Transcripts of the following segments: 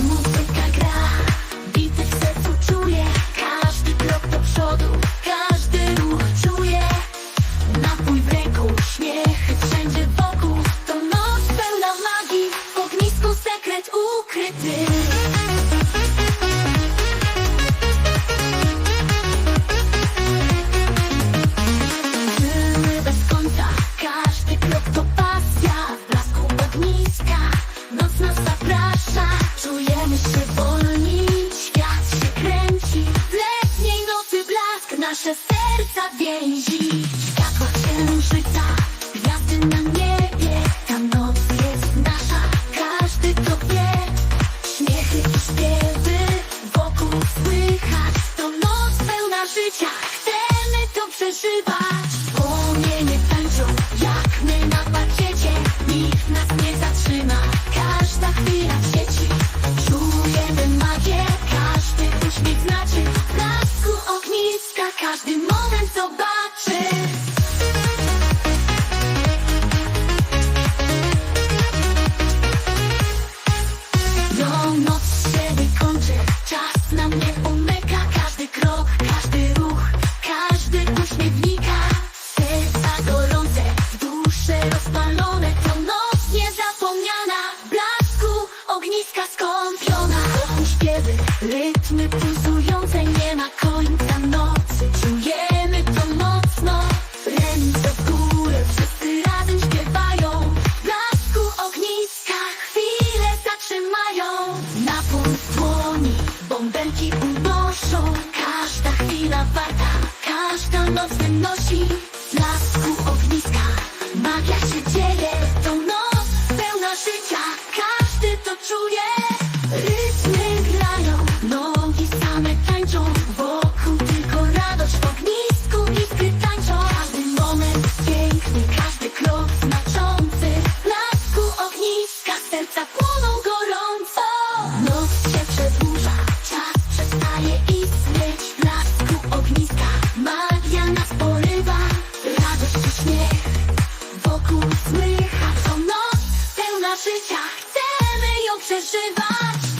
Muzyka gra, bity w sercu czuję Każdy krok do przodu, każdy ruch czuję Napój w ręku, śmiechy wszędzie wokół. To noc pełna magii, w ognisku sekret ukryty. życia chcemy to przeżywać. Rytmy pulsujące Nie ma końca nocy, czujemy to mocno. Ręce w górę, wszyscy razem śpiewają. W blasku ogniska chwile zatrzymają. Napój w dłoni, bąbelki unoszą. Każda chwila warta, każda noc wynosi Noc się przedłuża, czas przestaje istnieć ogniska magia nas porywa Radość i śmiech wokół słychać To noc życia, chcemy ją przeżywać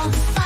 all the fun.